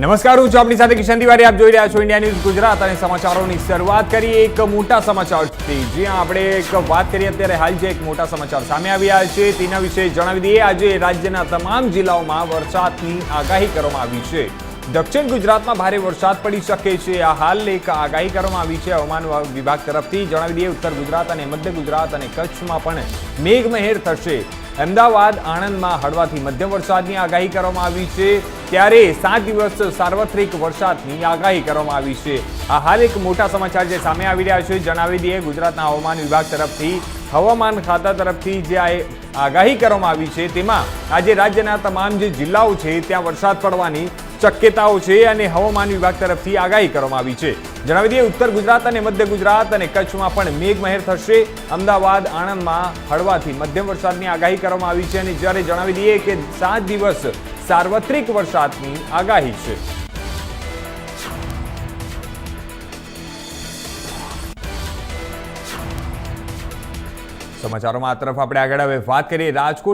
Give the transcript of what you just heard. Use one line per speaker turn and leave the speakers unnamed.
નમસ્કાર, હું છું આપની સાથે કિશન તિવારી. આપ જોઈ રહ્યા છો ઇન્ડિયા ન્યૂઝ ગુજરાત અને સમાચારોની શરૂઆત કરીએ એક મોટા સમાચારથી. જ્યાં આપણે એક વાત કરીએ, અત્યારે હાલ જે એક મોટા સમાચાર સામે આવ્યા છે, તેના વિશે જણાવી દઈએ. આજે રાજ્યના તમામ જિલ્લાઓમાં વરસાદની આગાહી કરવામાં આવી છે. દક્ષિણ ગુજરાતમાં ભારે વરસાદ પડી શકે છે. આ હાલ એક આગાહી કરવામાં આવી છે. હવામાન વિભાગ તરફથી જણાવી દઈએ, ઉત્તર ગુજરાત અને મધ્ય ગુજરાત અને કચ્છમાં પણ મેઘમહેર થશે. અમદાવાદ, આણંદમાં હળવાથી મધ્યમ વરસાદની આગાહી કરવામાં આવી છે. ત્યારે સાત દિવસ સાર્વત્રિક વરસાદની આગાહી કરવામાં આવી છે. આ હાલ એક મોટા સમાચાર જે સામે આવી રહ્યા છે, જણાવી દઈએ, ગુજરાતના હવામાન વિભાગ તરફથી, હવામાન ખાતા તરફથી જે આગાહી કરવામાં આવી છે, તેમાં આજે રાજ્યના તમામ જે જિલ્લાઓ છે, ત્યાં વરસાદ પડવાની શક્યતાઓ છે અને હવામાન વિભાગ તરફથી આગાહી કરવામાં આવી છે. જણાવી દઈએ, ઉત્તર ગુજરાત અને મધ્ય ગુજરાત અને કચ્છમાં પણ મેઘમહેર થશે. અમદાવાદ, આણંદમાં હળવાથી મધ્યમ વરસાદની આગાહી કરવામાં આવી છે અને જ્યારે જણાવી દઈએ કે સાત દિવસ સાર્વત્રિક વરસાદની આગાહી છે. સમાચારોમાં આ તરફ આપણે આગળ હવે વાત કરીએ રાજકોટ